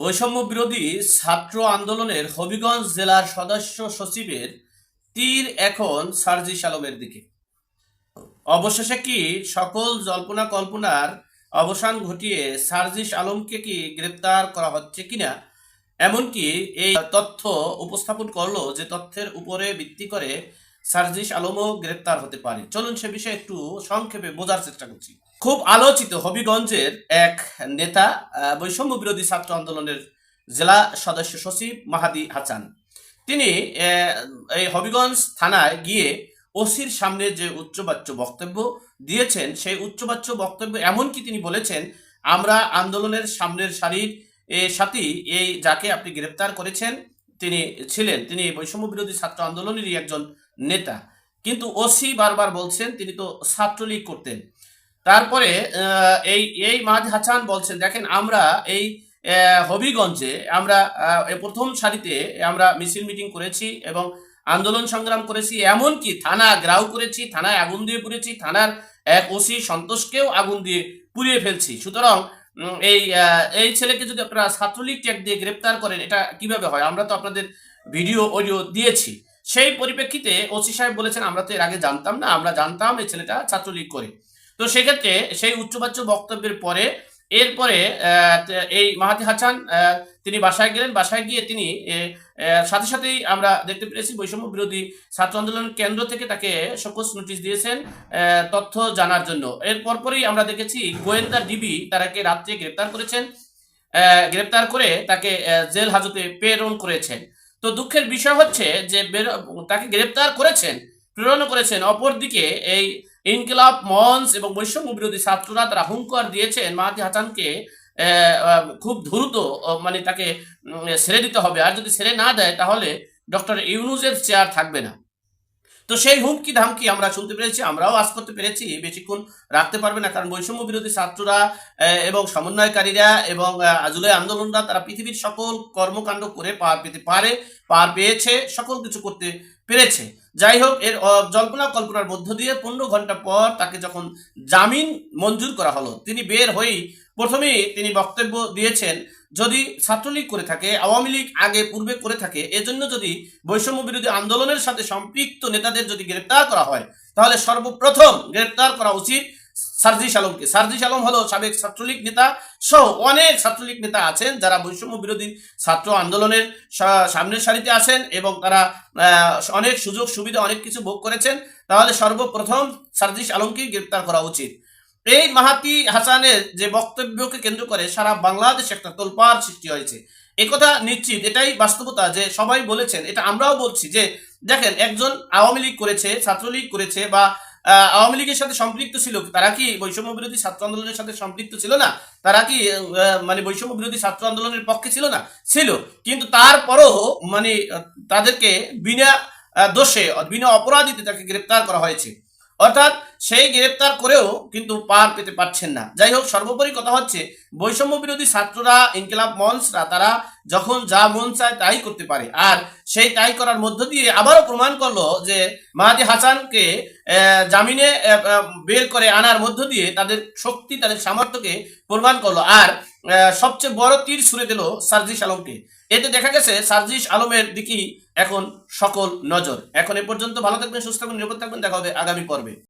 বৈষম্য বিরোধী ছাত্র আন্দোলনের হবিগঞ্জ জেলার সদস্য সচিবের তীর এখন সার্জিস আলমের দিকে। অবশেষে কি সকল জল্পনা কল্পনার অবসান ঘটিয়ে সার্জিস আলমকে কি গ্রেপ্তার করা হচ্ছে কিনা? এমনকি এই তথ্য উপস্থাপন করল যে তথ্যের উপরে ভিত্তি করে সার্জিস আলমও গ্রেপ্তার হতে পারে। চলুন সে বিষয়ে একটু সংক্ষেপে বোঝার চেষ্টা করছি। খুব আলোচিত হবিগঞ্জের এক নেতা বৈষম্য বিরোধী ছাত্র আন্দোলনের জেলা সদস্য সচিব মাহাদি হাসান। তিনি এই হবিগঞ্জ থানায় গিয়ে ওসির সামনে যে উচ্চবাচ্য বক্তব্য দিয়েছেন, সেই উচ্চবাচ্য বক্তব্য এমনকি তিনি বলেছেন, আমরা আন্দোলনের সামনের সারির সাথী, এই যাকে আপনি গ্রেপ্তার করেছেন, তিনি ছিলেন। তিনি বৈষম্য বিরোধী ছাত্র আন্দোলনেরই একজন নেতা। কিন্তু ওসি বারবার বলছেন, তিনি তো ছাত্রলীগ করতেন। তারপরে এই এই মাহাদি হাসান বলছেন, দেখেন, আমরা এই হবিগঞ্জে আমরা প্রথম সারিতে আমরা মিছিল মিটিং করেছি এবং আন্দোলন সংগ্রাম করেছি, এমনকি থানা গ্রাউ করেছি, থানায় আগুন দিয়ে পুড়েছি, থানার এক ওসি সন্তোষকেও আগুন দিয়ে পুড়িয়ে ফেলছি। সুতরাং এই এই ছেলেকে যদি আপনারা ছাত্রলীগ ট্যাগ দিয়ে গ্রেপ্তার করেন, এটা কীভাবে হয়? আমরা তো আপনাদের ভিডিও, অডিও দিয়েছি। সেই পরিপ্রেক্ষিতে ওসি সাহেব বলেছেন, আমরা তো এর আগে জানতাম না, আমরা জানতাম এই ছেলেটা ছাত্রলীগ করে। তো সেক্ষেত্রে সেই উচ্চবাচ্য বক্তব্যের পরে, এরপরে এই মাহাতি হাসান তিনি বাসায় গেলেন। বাসায় গিয়ে তিনি সাথে সাথেই আমরা দেখতে পেরেছি বৈষম্য বিরোধী ছাত্র আন্দোলন কেন্দ্র থেকে তাকে সকোস নোটিশ দিয়েছেন তথ্য জানার জন্য। এর পরপরই আমরা দেখেছি গোয়েন্দা ডিবি তারাকে রাত্রে গ্রেপ্তার করেছেন গ্রেপ্তার করে তাকে জেল হাজতে প্রেরণ করেছেন। তো দুঃখের বিষয় হচ্ছে যে তাকে গ্রেপ্তার করেছেন, প্রেরণ করেছেন। অপরদিকে এই ইনকিলাব, মঞ্চ এবং বৈষম্য বিরোধী ছাত্ররা তারা হুঙ্কার দিয়েছেন মাহাতি হাসানকে খুব দ্রুত মানে তাকে ছেড়ে দিতে হবে। আর যদি ছেড়ে না দেয় তাহলে ডক্টর ইউনুজের চেয়ার থাকবে না। তো সেই হুমকি ধামকি আমরা শুনতে পেরেছি, আমরাও আজ করতে পেরেছি, বেশিক্ষণ রাখতে পারবে না, কারণ বৈষম্য বিরোধী ছাত্ররা এবং সমন্বয়কারীরা, এবং জুলাই আন্দোলনরা, তারা পৃথিবীর সকল কর্মকাণ্ড করে পার পেতে পারে, পার পেয়েছে, সকল কিছু করতে পেরেছে। যাই হোক, এর জল্পনা কল্পনার মধ্য দিয়ে পনেরো ঘণ্টা পর তাকে যখন জামিন মঞ্জুর করা হলো, তিনি বের হয়েই প্রথমেই তিনি বক্তব্য দিয়েছেন যদি ছাত্রলীগ করে থাকে, আওয়ামী লীগ আগে, পূর্বে করে থাকে, এজন্য যদি বৈষম্য বিরোধী আন্দোলনের সাথে সম্পৃক্ত নেতাদের যদি গ্রেপ্তার করা হয়, তাহলে সর্বপ্রথম গ্রেপ্তার করা উচিত সার্জিস আলমকে। সার্জিস আলম হলো সাবেক ছাত্রলীগ নেতা সহ অনেক ছাত্রলীগ নেতা আছেন যারা বৈষম্য বিরোধী ছাত্র আন্দোলনের সামনের সারিতে আছেন এবং তারা অনেক সুযোগ সুবিধা অনেক কিছু ভোগ করেছেন। তাহলে সর্বপ্রথম সার্জিস আলমকেই গ্রেপ্তার করা উচিত। এই মাহাতি হাসানের যে বক্তব্যকে কেন্দ্র করে সারা বাংলাদেশ একটা তোলপাড় সৃষ্টি হয়েছে। একথা নিশ্চিত, এটাই বাস্তবতা যে সবাই বলেছেন। এটা আমরাও বলছি যে, দেখেন, একজন আওয়ামী লীগ করেছে, ছাত্রলীগ করেছে বা আওয়ামী লীগের সাথে সম্পৃক্ত ছিল, তারা কি বৈষম্য বিরোধী ছাত্র আন্দোলনের সাথে সম্পৃক্ত ছিল না? তারা কি মানে বৈষম্য বিরোধী ছাত্র আন্দোলনের পক্ষে ছিল না? ছিল। কিন্তু তারপরও মানে তাদেরকে বিনা দোষে, বিনা অপরাধীতে তাকে গ্রেপ্তার করা হয়েছে। অর্থাৎ সেই গ্রেপ্তার করেও কিন্তু পার পেতে পারছেন না। যাই হোক, সর্বোপরি কথা হচ্ছে, বৈষম্য বিরোধী ছাত্ররা, ইনকিলাব মঞ্চরা তারা যখন যা মন চায় তাই করতে পারে। আর সেই তাই করার মধ্য দিয়ে আবারও প্রমাণ করল যে মাহাদি হাসানকে জামিনে বের করে আনার মধ্য দিয়ে তাদের শক্তি, তাদের সামর্থ্যকে প্রমাণ করল। আর সবচেয়ে বড় তীর ছুড়ে দিল সার্জিস আলমকে। এতে দেখা গেছে, সার্জিস আলমের দিকেই এখন সকল নজর। এখন এ পর্যন্ত ভালো থাকবেন, সুস্থ থাকবেন, নিরাপদ থাকবেন, দেখা হবে আগামী পর্বে।